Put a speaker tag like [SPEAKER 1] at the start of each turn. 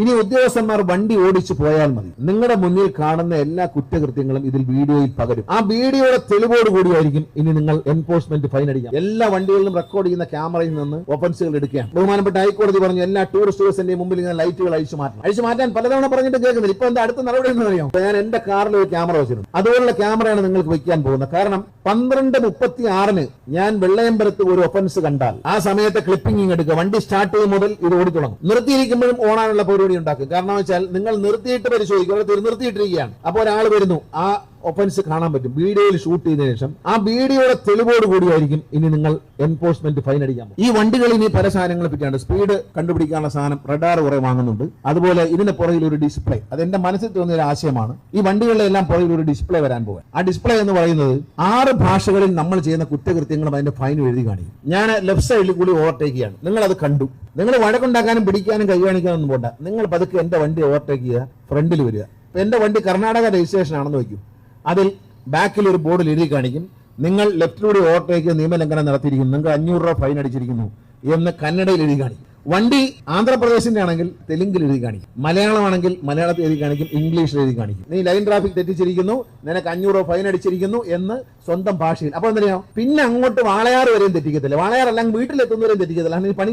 [SPEAKER 1] ഇനി ഉദ്യോഗസ്ഥന്മാർ വണ്ടി ഓടിച്ചു പോയാൽ മതി. നിങ്ങളുടെ മുന്നിൽ കാണുന്ന എല്ലാ കുറ്റകൃത്യങ്ങളും ഇതിൽ വീഡിയോയിൽ പകരും. ആ വീഡിയോയുടെ തെളിവോട് കൂടിയായിരിക്കും ഇനി നിങ്ങൾ എൻഫോഴ്സ്മെന്റ് ഫൈൻ അടിക്കാം എല്ലാ വണ്ടികളിലും റെക്കോർഡ് ചെയ്യുന്ന ക്യാമറയിൽ നിന്ന് ഒഫൻസുകൾ എടുക്കുകയാണ്. ബഹുമാനപ്പെട്ട ഹൈക്കോടതി പറഞ്ഞു എല്ലാ ടൂറിസ്റ്റ് ബസിന്റെ മുമ്പിൽ ഇങ്ങനെ ലൈറ്റുകൾ അഴിച്ചു മാറ്റണം. അഴിച്ചു മാറ്റാൻ പലതവണ പറഞ്ഞിട്ട് കേൾക്കുന്നില്ല. ഇപ്പൊ എന്താ അടുത്ത നടപടി എന്ന് അറിയാം ഞാൻ എന്റെ കാറിൽ ഒരു ക്യാമറ വെച്ചിരുന്നു അതുപോലുള്ള ക്യാമറയാണ് നിങ്ങൾക്ക് വെക്കാൻ പോകുന്നത്. കാരണം പന്ത്രണ്ട് മുപ്പത്തി ആറിന് ഞാൻ വെള്ളയമ്പലത്ത് ഒരു ഒഫൻസ് കണ്ടാൽ ആ സമയത്തെ ക്ലിപ്പിംഗ് എടുക്കുക. വണ്ടി സ്റ്റാർട്ട് ചെയ്യും മുതൽ ഇത് ഓടി നിർത്തിയിരിക്കുമ്പോഴും ഓണാനുള്ള പരിപാടി ഉണ്ടാക്കും. കാരണം വെച്ചാൽ നിങ്ങൾ നിർത്തിയിട്ട് പരിശോധിക്കും. അവിടെ തിരി- നിർത്തിയിട്ടിരിക്കുകയാണ്. അപ്പോൾ ഒരാൾ വരുന്നു. ആ ഒഫൻസ് കാണാൻ പറ്റും. വീഡിയോയിൽ ഷൂട്ട് ചെയ്തതിനു ശേഷം ആ വീഡിയോയുടെ തെളിവോട് കൂടിയായിരിക്കും ഇനി നിങ്ങൾ എൻഫോഴ്സ്മെന്റ് ഫൈൻ അടിക്കാൻ. ഈ വണ്ടികൾ ഇനി പല സാധനങ്ങളെ പറ്റിയാണ് സ്പീഡ് കണ്ടുപിടിക്കാനുള്ള സാധനം റഡാർ കുറെ വാങ്ങുന്നുണ്ട്. അതുപോലെ ഇതിന്റെ പുറകിൽ ഒരു ഡിസ്പ്ലേ അത് എന്റെ മനസ്സിൽ തോന്നിയ ഒരു ആശയമാണ്. ഈ വണ്ടികളിലെല്ലാം പുറകിൽ ഒരു ഡിസ്പ്ലേ വരാൻ പോകുക ആ ഡിസ്പ്ലേ എന്ന് പറയുന്നത് ആറ് ഭാഷകളിൽ നമ്മൾ ചെയ്യുന്ന കുറ്റകൃത്യങ്ങളും അതിന്റെ ഫൈൻ എഴുതി കാണിക്കും. ഞാൻ ലെഫ്റ്റ് സൈഡിൽ കൂടി ഓവർടേക്ക് ചെയ്യാണ് നിങ്ങൾ അത് കണ്ടു. നിങ്ങൾ വഴക്കുണ്ടാക്കാനും പിടിക്കാനും കൈ കാണിക്കാനും ഒന്നും പോണ്ട. നിങ്ങൾ പതുക്കെ എന്റെ വണ്ടി ഓവർടേക്ക് ചെയ്യുക ഫ്രണ്ടിൽ വരിക. എന്റെ വണ്ടി കർണാടക രജിസ്ട്രേഷൻ ആണെന്ന് വയ്ക്കും. അതിൽ ബാക്കിൽ ഒരു ബോർഡിൽ എഴുതി കാണിക്കും നിങ്ങൾ ലെഫ്റ്റിലൂടെ ഓവർടേക്ക് നിയമലംഘനം നടത്തിയിരിക്കുന്നു നിങ്ങൾക്ക് അഞ്ഞൂറ് രൂപ ഫൈൻ അടിച്ചിരിക്കുന്നു എന്ന് കന്നഡയിൽ എഴുതി കാണിക്കും. വണ്ടി ആന്ധ്രാപ്രദേശിന്റെ ആണെങ്കിൽ തെലുങ്കിൽ എഴുതി കാണിക്കും. മലയാളമാണെങ്കിൽ മലയാളത്തിൽ എഴുതി കാണിക്കും ഇംഗ്ലീഷിൽ എഴുതി കാണിക്കും. നീ ലൈൻ ട്രാഫിക് തെറ്റിച്ചിരിക്കുന്നു നിനക്ക് അഞ്ഞൂറ് ഫൈൻ അടിച്ചിരിക്കുന്നു എന്ന് സ്വന്തം ഭാഷയിൽ. അപ്പൊ എന്തറിയാം പിന്നെ അങ്ങോട്ട് വാളയാർ വരെയും തെറ്റിക്കത്തില്ല. വാളയാർ അല്ലെങ്കിൽ വീട്ടിലെത്തുന്നവരെയും തെറ്റിക്കത്തില്ല. നീ പണി